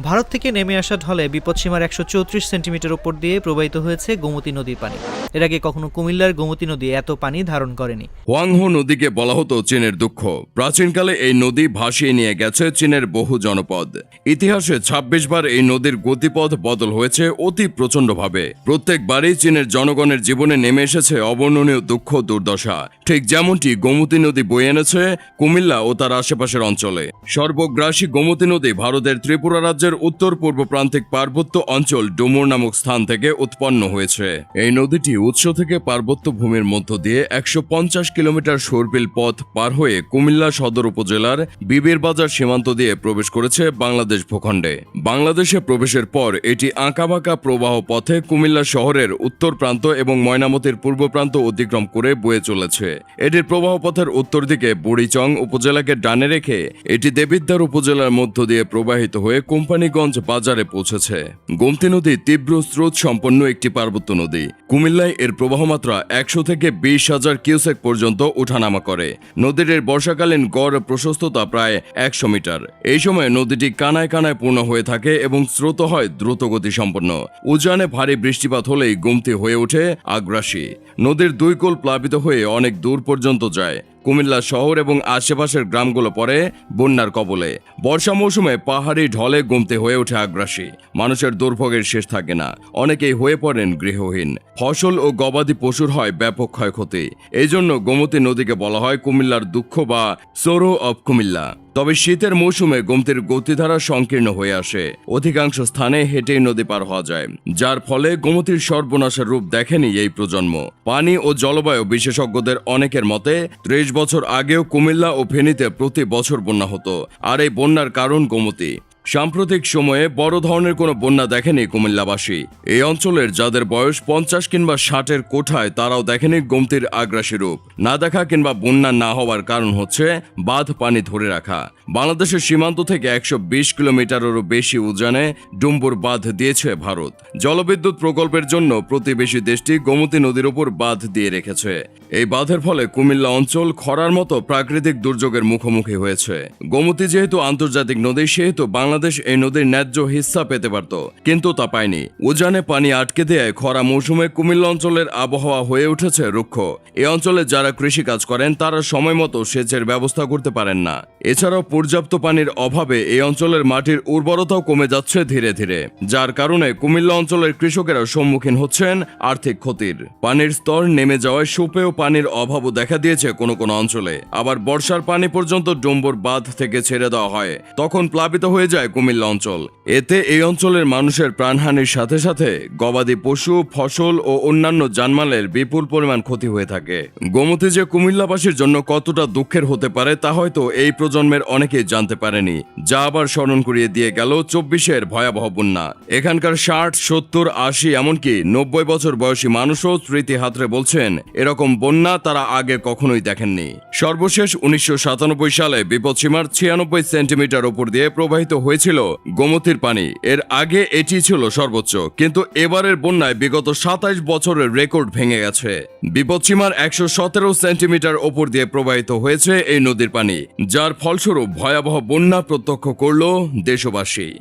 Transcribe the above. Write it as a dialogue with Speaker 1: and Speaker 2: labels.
Speaker 1: ভারত থেকে নেমে আসা ঢলে বিপদসীমার একশো চৌত্রিশ সেন্টিমিটার উপর দিয়ে প্রবাহিত হয়েছে গোমতী নদীর পানি। এর আগে কখনো কুমিল্লার গোমতী নদী এত পানি ধারণ করেনি।
Speaker 2: হোয়াংহো নদীকে বলা হতো চীনের দুঃখ। প্রাচীনকালে এই নদী ভাসিয়ে নিয়ে গেছে চীনের বহু জনপদ। ইতিহাসে ২৬ বার এই নদীর গতিপথ বদল হয়েছে অতি প্রচণ্ডভাবে। প্রত্যেকবারই চীনের জনগণের জীবনে নেমে এসেছে অবর্ণনীয় দুঃখ দুর্দশা। ঠিক যেমনটি গোমতী নদী বয়ে এনেছে কুমিল্লা ও তার আশেপাশের অঞ্চলে। সর্বগ্রাসী গোমতী নদী ভারতের ত্রিপুরা রাজ্যের উত্তর পূর্ব প্রান্তিক পার্বত্য অঞ্চল ডুমুর নামক স্থান থেকে উৎপন্ন হয়েছে। এই নদীটি উৎস থেকে পার্বত্য ভূমির মধ্য দিয়ে একশো পঞ্চাশ কিলোমিটার সর্পিল পথ পার হয়ে কুমিল্লা সদর উপজেলার বিবির বাজার সীমান্ত দিয়ে প্রবেশ করেছে বাংলাদেশ ভূখণ্ডে। বাংলাদেশে প্রবেশের পর এটি আঁকাবাঁকা প্রবাহ পথে কুমিল্লা শহরের উত্তর প্রান্ত এবং ময়নামতির পূর্ব প্রান্ত অতিক্রম করে বয়ে চলেছে। এটির প্রবাহ পথের উত্তর দিকে বুড়িচং উপজেলাকে ডানে রেখে এটি দেবিদ্বার উপজেলার মধ্য দিয়ে প্রবাহিত হয়ে কোম্পানিগঞ্জ বাজারে পৌঁছেছে। গোমতী নদী তীব্র স্রোত সম্পন্ন একটি পার্বত্য নদী। কুমিল্লায় এর প্রবাহমাত্রা একশো থেকে বিশ হাজার কিউসেক পর্যন্ত ওঠানামা করে। নদীর বর্ষাকালীন গড় প্রশস্ততা প্রায় একশো মিটার। এই সময় নদীটি কানায় কানায় পূর্ণ হয়ে থাকে এবং স্রোত হয় দ্রুতগতি সম্পন্ন। উজানে ভারী বৃষ্টিপাত হলেই গুমতি হয়ে ওঠে আগ্রাসী। নদীর দুই কোল প্লাবিত হয়ে অনেক দূর পর্যন্ত যায়। কুমিল্লা শহর এবং আশেপাশের গ্রামগুলো পড়ে বন্যার কবলে। বর্ষা মৌসুমে পাহাড়ি ঢলে গুমতে হয়ে ওঠে আগ্রাসী। মানুষের দুর্ভোগের শেষ থাকে না। অনেকেই হয়ে পড়েন গৃহহীন। ফসল ও গবাদি পশুর হয় ব্যাপক ক্ষয়ক্ষতি। এই জন্য গোমতী নদীকে বলা হয় কুমিল্লার দুঃখ বা সোরো অব কুমিল্লা। তবে শীতের মৌসুমে গোমতির গতিধারা সংকীর্ণ হয়ে আসে। অধিকাংশ স্থানে হেঁটেই নদী পার হওয়া যায়, যার ফলে গোমতির সর্বনাশের রূপ দেখেনি এই প্রজন্ম। পানি ও জলবায়ু বিশেষজ্ঞদের অনেকের মতে, ত্রিশ বছর আগেও কুমিল্লা ও ফেনীতে প্রতি বছর বন্যা হতো, আর এই বন্যার কারণ গোমতী। সাম্প্রতিক সময়ে বড় ধরনের কোনো বন্যা দেখেনি কুমিল্লাবাসী। এই অঞ্চলের যাদের বয়স পঞ্চাশ কিংবা ষাটের কোঠায়, তারাও দেখেনি গোমতির আগ্রাসী রূপ। না দেখা কিংবা বন্যা না হওয়ার কারণ হচ্ছে বাঁধ পানি ধরে রাখা। বাংলাদেশের সীমান্ত থেকে একশো বিশ কিলোমিটারেরও বেশি উজানে ডুম্বুর বাঁধ দিয়েছে ভারত। জলবিদ্যুৎ প্রকল্পের জন্য প্রতিবেশী দেশটি গোমতী নদীর উপর বাঁধ দিয়ে রেখেছে। এই বাঁধের ফলে কুমিল্লা অঞ্চল খরার মতো প্রাকৃতিক দুর্যোগের মুখোমুখি হয়েছে। গোমতী যেহেতু আন্তর্জাতিক নদী, সেহেতু বাংলাদেশ এই নদীর ন্যায্য হিস্সা পেতে পারত, কিন্তু তা পায়নি। উজানে পানি আটকে দেয় খরা মৌসুমে কুমিল্লা অঞ্চলের আবহাওয়া হয়ে উঠেছে রুক্ষ। এই অঞ্চলে যারা কৃষিকাজ করেন, তারা সময় মতো সেচের ব্যবস্থা করতে পারেন না। এছাড়াও পর্যাপ্ত পানির অভাবে এই অঞ্চলের মাটির উর্বরতাও কমে যাচ্ছে ধীরে ধীরে, যার কারণে কুমিল্লা অঞ্চলের কৃষকেরা সম্মুখীন হচ্ছেন আর্থিক ক্ষতির। পানির স্তর নেমে যাওয়ায় সুপেয় পানির অভাবও দেখা দিয়েছে কোনো কোনো অঞ্চলে। আবার বর্ষার পানি পর্যন্ত ডম্বর বাঁধ থেকে ছেড়ে দেওয়া হয়, তখন প্লাবিত হয়ে যায় কুমিল্লা অঞ্চল। এতে এই অঞ্চলের মানুষের প্রাণহানির সাথে সাথে গবাদি পশু, ফসল ও অন্যান্য জানমালের বিপুল পরিমাণ ক্ষতি হয়ে থাকে। গোমতী যে কুমিল্লাবাসীর জন্য কতটা দুঃখের হতে পারে তা হয়তো এই প্রজন্মের অনেকেই জানতে পারেনি, যা আবার স্মরণ করিয়ে দিয়ে গেল চব্বিশের ভয়াবহ বন্যা। এখানকার ষাট, সত্তর, আশি, এমনকি নব্বই বছর বয়সী মানুষও স্মৃতি হাতরে বলছেন, এরকম বন্যা তারা আগে কখনোই দেখেননি। সর্বশেষ উনিশশো সাতানব্বই সালে বিপদসীমার ছিয়ানব্বই সেন্টিমিটার ওপর দিয়ে প্রবাহিত হয়েছিল গোমতীর পানি। এর আগে এটি ছিল সর্বোচ্চ, কিন্তু এবারের বন্যায় বিগত সাতাইশ বছরের রেকর্ড ভেঙে গেছে। বিপদসীমার একশো সতেরো সেন্টিমিটার ওপর দিয়ে প্রবাহিত হয়েছে এই নদীর পানি, যার ফলস্বরূপ ভয়াবহ বন্যা প্রত্যক্ষ করল দেশবাসী।